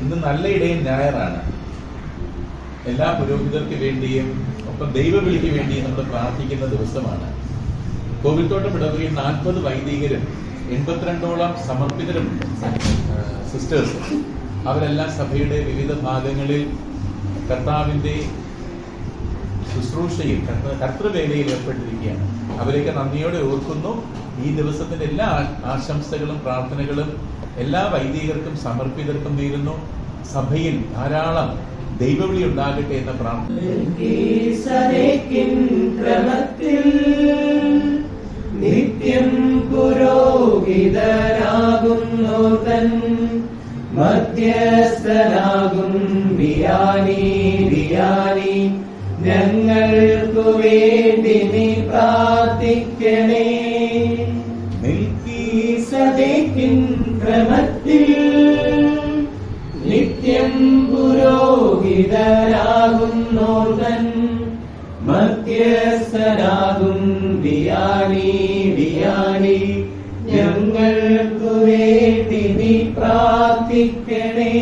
ഇന്ന് നല്ല ഇടയും ഞായറാണ്. എല്ലാ പുരോഹിതർക്ക് വേണ്ടിയും ഒപ്പം ദൈവവിളിക്ക് വേണ്ടിയും നമ്മൾ പ്രാർത്ഥിക്കുന്ന ദിവസമാണ്. കോവിൽത്തോട്ടം ഇടവകയിൽ നാൽപ്പത് വൈദികരും എൺപത്തിരണ്ടോളം സമർപ്പിതരും സിസ്റ്റേഴ്സ് അവരെല്ലാം സഭയുടെ വിവിധ ഭാഗങ്ങളിൽ കർത്താവിന്റെ ശുശ്രൂഷയിൽ കർത്ത- കർത്തൃവേലയിൽ ഏർപ്പെട്ടിരിക്കുകയാണ്. അവരെയൊക്കെ നന്ദിയോടെ ഓർക്കുന്നു. ഈ ദിവസത്തിന്റെ എല്ലാ ആശംസകളും പ്രാർത്ഥനകളും എല്ലാ വൈദികർക്കും സമർപ്പിതർക്കും നേരുന്നു. സഭയിൽ ധാരാളം ദൈവവിളി ഉണ്ടാകട്ടെ എന്ന പ്രാർത്ഥന. ഞങ്ങൾക്കു വേണ്ടി നീ പ്രാർത്ഥിക്കണേ. നിൽക്കീ ക്രമത്തിൽ നിത്യം പുരോഹിതരാകുന്നോർവൻ മധ്യസ്ഥനാകും വിയാണി വിയാണി. ഞങ്ങൾക്കു വേണ്ടി നീ പ്രാർത്ഥിക്കണേ.